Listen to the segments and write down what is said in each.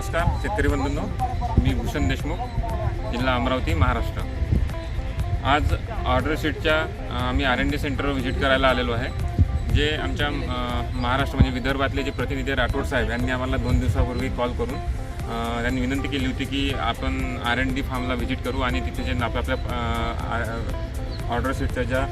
नमस्कार शेतकरी बंधूंनो. मी भूषण देशमुख जिल्हा अमरावती महाराष्ट्र. आज ऑर्डर शीटच्या आम्ही आर एन डी सेंटरवर व्हिजिट करायला आलेलो आहे जे आमच्या महाराष्ट्र म्हणजे विदर्भातले जे प्रतिनिधी राठोड साहेब यांनी आम्हाला दोन दिवसापूर्वी कॉल करून त्यांनी विनंती केली होती की आपण आर एन डी फार्मला व्हिजिट करू आणि तिथे जे आपल्या ऑर्डर शीटच्या ज्या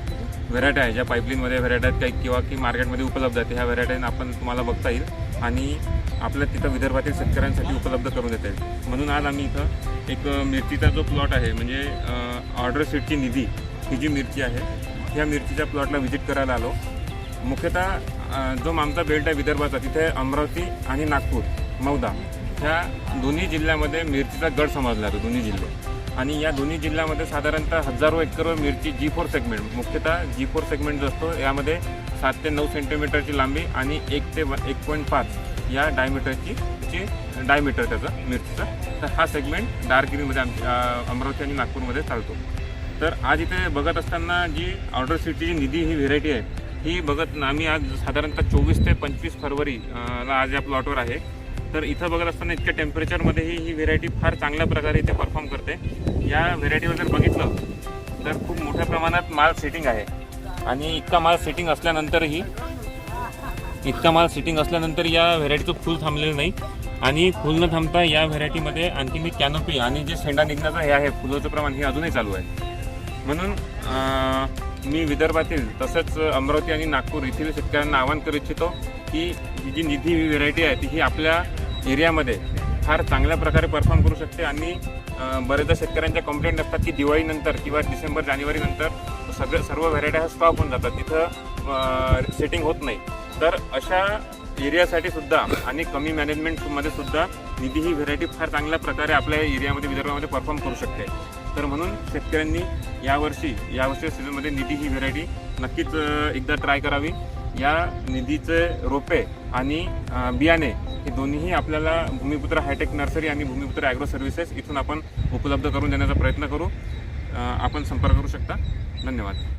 व्हेरायटी आहे. ज्या पाईपलाईनमध्ये व्हेरायटी आहेत काही किंवा की मार्केटमध्ये उपलब्ध आहेत ह्या व्हेरायटी आपण तुम्हाला बघता येईल आणि आपल्या तिथं विदर्भातील शेतकऱ्यांसाठी उपलब्ध करून देता येईल. म्हणून आज आम्ही इथं एक मिरचीचा जो प्लॉट आहे म्हणजे ऑर्डर सीटची निधी ही जी मिरची आहे ह्या मिरचीच्या प्लॉटला व्हिजिट करायला आलो. मुख्यतः जो आमचा बेल्ट आहे विदर्भाचा तिथे अमरावती आणि नागपूर मौदा ह्या दोन्ही जिल्ह्यामध्ये मिरचीचा गड समजला जातो दोन्ही जिल्हे. आणि या दोन्ही जिल्ह्यामध्ये साधारणतः हजारो एकरवर मिरची जी फोर सेगमेंट मुख्यतः जी फोर सेगमेंट जो असतो यामध्ये सात ते नऊ सेंटीमीटरची लांबी आणि एक ते एक पॉईंट पाच या डायमीटरची ची डायमीटर त्याचं मिरचीचा. तर हा सेगमेंट डार्क ग्रीनमध्ये अमरावती आणि नागपूरमध्ये चालतो. तर आज इथे बघत असताना जी ऑर्डर सिटीची जी निधी ही व्हेरायटी आहे ही बघत आम्ही आज साधारणतः चोवीस ते पंचवीस फरवरी ला आज या प्लॉटवर आहे. तर इथं बघत असताना इतक्या टेम्परेचरमध्येही ही व्हेरायटी फार चांगल्या प्रकारे इथे परफॉर्म करते. या व्हेरायटीवर जर बघितलं तर खूप मोठ्या प्रमाणात माल सेटिंग आहे. आणि इतका माल सेटिंग असल्यानंतरही इतका माल सिटिंग असल्यानंतर या व्हेरायटीचं फुल थांबलेलं नाही. आणि फुल न थांबता या व्हेरायटीमध्ये आणखी मी कॅनोपी आणि जे शेंडा निघण्याचं हे आहे फुलाचं प्रमाण हे अजूनही चालू आहे. म्हणून मी विदर्भातील तसंच अमरावती आणि नागपूर येथील शेतकऱ्यांना आवाहन करू इच्छितो की ही जी निधी व्हेरायटी आहे ती ही आपल्या एरियामध्ये फार चांगल्या प्रकारे परफॉर्म करू शकते आणि बरेचदा शेतकऱ्यांच्या कंप्लेंट असतात की दिवाळीनंतर किंवा डिसेंबर जानेवारीनंतर सगळ्या सर्व व्हरायटी हा स्टॉक होऊन जातात. तिथं सेटिंग होत नाही. तर अशा एरियासाठी सुद्धा आणि कमी मॅनेजमेंटमध्ये सुद्धा निधी ही व्हेरायटी फार चांगल्या प्रकारे आपल्या एरियामध्ये विदर्भामध्ये परफॉर्म करू शकते. तर म्हणून शेतकऱ्यांनी यावर्षी यावर्षी सीझनमध्ये निधी ही व्हेरायटी नक्कीच एकदा ट्राय करावी. या निधीचे रोपे आणि बियाणे हे दोन्हीही आपल्याला भूमिपुत्र हायटेक नर्सरी आणि भूमिपुत्र ॲग्रो सर्व्हिसेस इथून आपण उपलब्ध करून देण्याचा प्रयत्न करू. आपण संपर्क करू शकता. धन्यवाद.